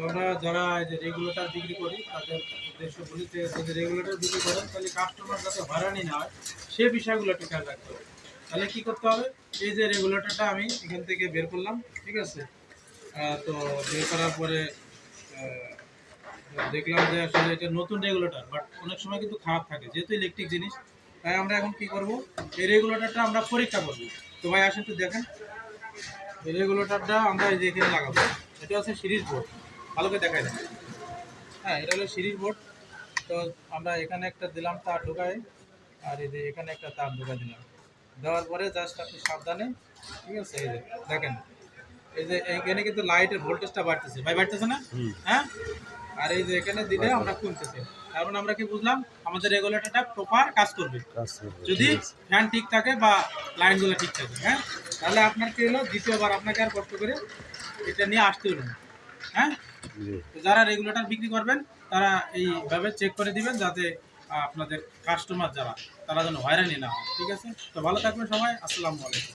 আমরা যারা যে রেগুলেটর বিক্রি করি, তাদের উদ্দেশ্য যদি রেগুলেটর বিক্রি করেন, তাহলে কাস্টমার যাতে হয়রানি না হয়, সে বিষয়গুলো একটু খেয়াল রাখতে হবে। তাহলে কি করতে হবে? এই যে রেগুলেটরটা আমি এখান থেকে বের করলাম, ঠিক আছে? তো বের করার পরে দেখলাম যে আসলে এটা নতুন রেগুলেটর বাট অনেক সময় কিন্তু খারাপ থাকে, যেহেতু ইলেকট্রিক জিনিস, তাই আমরা এখন কি করব? এই রেগুলেটরটা আমরা পরীক্ষা করব। তো ভাই, আসেন তো দেখেন। এই রেগুলেটরটা আমরা এই যে এখানে লাগাবো, এটা হচ্ছে সিরিজ বোর্ড ভালো করে দেখাই দেন। হ্যাঁ এটা হলো সিরিজ বোর্ড। তো আমরা এখানে একটা দিলাম তার ঢোকায় আর এই যে এখানে একটা তার ঢোকা দিলাম। দেওয়ার পরে জাস্ট আপনি সাবধানে ঠিক আছে এই যে দেখেন এই যে এখানে কিন্তু লাইটের ভোল্টেজটা বাড়তেছে। ভাই বাড়তেছে না? হ্যাঁ? আর এই যে এখানে দিলে আমরা খুলতেছে কারণ আমরা কি বুঝলাম আমাদের রেগুলেটরটা প্রপার কাজ করবে। যদি ফ্যান ঠিক থাকে বা লাইনগুলো ঠিক থাকে হ্যাঁ? তাহলে আপনার কি হলো দ্বিতীয়বার আপনাকে আর কষ্ট করে এটা নিয়ে আসতে হলো না হ্যাঁ? যারা রেগুলেটর বিক্রি করবেন, তারা এইভাবে চেক করে দিবেন যাতে আপনাদের কাস্টমার যারা, তারা যেন হয়রানি না হয়। ঠিক আছে? তো ভালো থাকবেন সবাই। আসসালামু আলাইকুম।